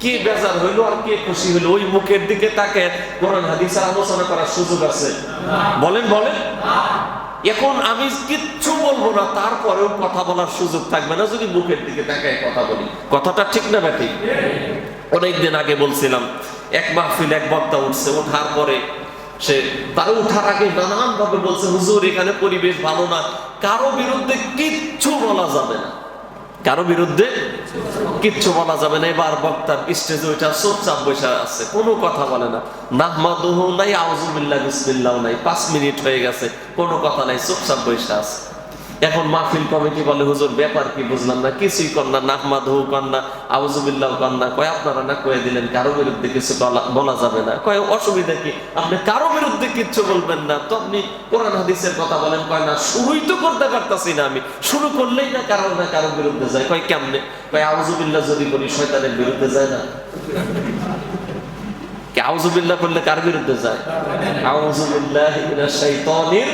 কে বেজার হইল আর কে খুশি হইল? ওই মুখের দিকে তাকে কোরআন হাদিসের আলোচনা করার সুযোগ আছে। বলেন বলেন। এখন আমি কিচ্ছু বলব না, তারপরেও কথা বলার সুযোগ থাকবে না যদি মুখের দিকে তাকায় কথা বলি। কথাটা ঠিক না ব্যাটি? অনেকদিন আগে বলছিলাম, এক মাহফিল এক বক্তা উঠছে, ওঠার পরে সে তার উঠার আগে নানান ভাবে বলছে, হুজুর, এখানে পরিবেশ ভালো না। কারও বিরুদ্ধে কিচ্ছু বলা যাবে না। কারও বিরুদ্ধে কিচ্ছু বলা যাবে না। এবার বক্তার স্টেজে ওইটা চুপচাপ বসে আছে, কোনো কথা বলে না। নাহমাদুহ নাই আউজুবিল্লাহ বিসমিল্লাহ নাই, পাঁচ মিনিট হয়ে গেছে, কোনো কথা নাই চুপচাপ বসে আছে। এখন মাহফিল কমিটি বলে, হুজুর, ব্যাপার কি বুঝলাম না, কিছুই কর না নাহমাদুহু কর না আউজুবিল্লাহ না। কয়, আপনারা না কয়ে দিলেন, কারও বিরুদ্ধে কিছু বলা- যাবে না। কয়, অসুবিধা কি? আপনি কারও বিরুদ্ধে কিচ্ছু বলবেন না। তো আপনি কোরআন হাদিসের কথা বলেন, কয়, না, শুরুই তো করতে পারতাছি না আমি। শুরু করলেই না কারও না কারও বিরুদ্ধে যায়। কয়, কেমনে? কয় আউজুবিল্লাহ যদি বলি শয়তানের বিরুদ্ধে যায় না। কি আউজুবিল্লাহ করলে কার বিরুদ্ধে যায়? আউজুবিল্লাহ মিনাশ শাইতানির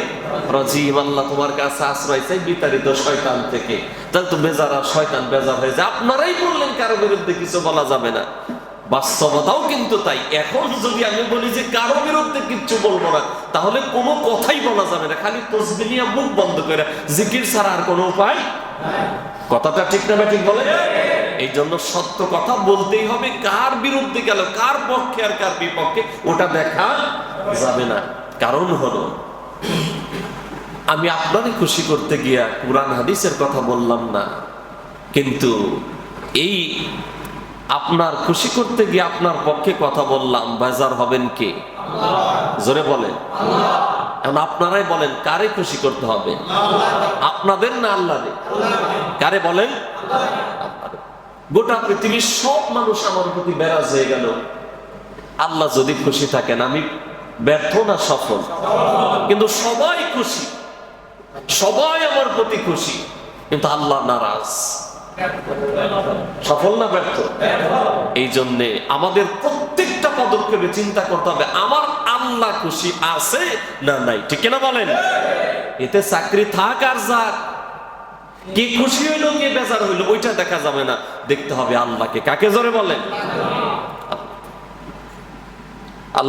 তাহলে বাস্তবতাও কিন্তু তাই। এখন যদি আমি বলি যে কারও বিরুদ্ধে কিচ্ছু বলব না, তাহলে কোনো কথাই বলা যাবে না। খালি তসবিনিয়া মুখ বন্ধ করে জিকির ছাড়া আর কোনো উপায় কথাটা ঠিক না ঠিক বলে এই জন্য সত্য কথা বলতেই হবে, কার বিরুদ্ধে গেল, কার পক্ষে আর কার বিপক্ষে, ওটা দেখা যাবে না। কারণ হলো আমি আপনারই খুশি করতে গিয়া কোরআন হাদিসের কথা বললাম না। কিন্তু এই আপনার খুশি করতে গিয়ে আপনার পক্ষে কথা বললাম, বাজার হবেন কে? জোরে বলেন। এখন আপনারাই বলেন, কারে খুশি করতে হবে? আপনাদের না আল্লাহ কারে বলেন? গোটা পৃথিবীর সব মানুষ আমার প্রতি বেরাজ হয়ে গেল। আল্লাহ যদি খুশি থাকেন, আমি ব্যর্থ না সফল। কিন্তু সবাই খুশি। সবাই আমার প্রতি খুশি, কিন্তু আল্লাহ নারাজ। সফল না ব্যর্থ? এই জন্যে আমাদের প্রত্যেকটা পদক্ষেপে চিন্তা করতে হবে, আমার আল্লাহ খুশি আছে না নাই। ঠিক না বলেন? এতে চাকরি থাক আর যাক। কে খুশি হইল, কে বেজার হইল, ওইটা দেখা যাবে না। দেখতে হবে আল্লাহকে। কাকে জোরে বলেন?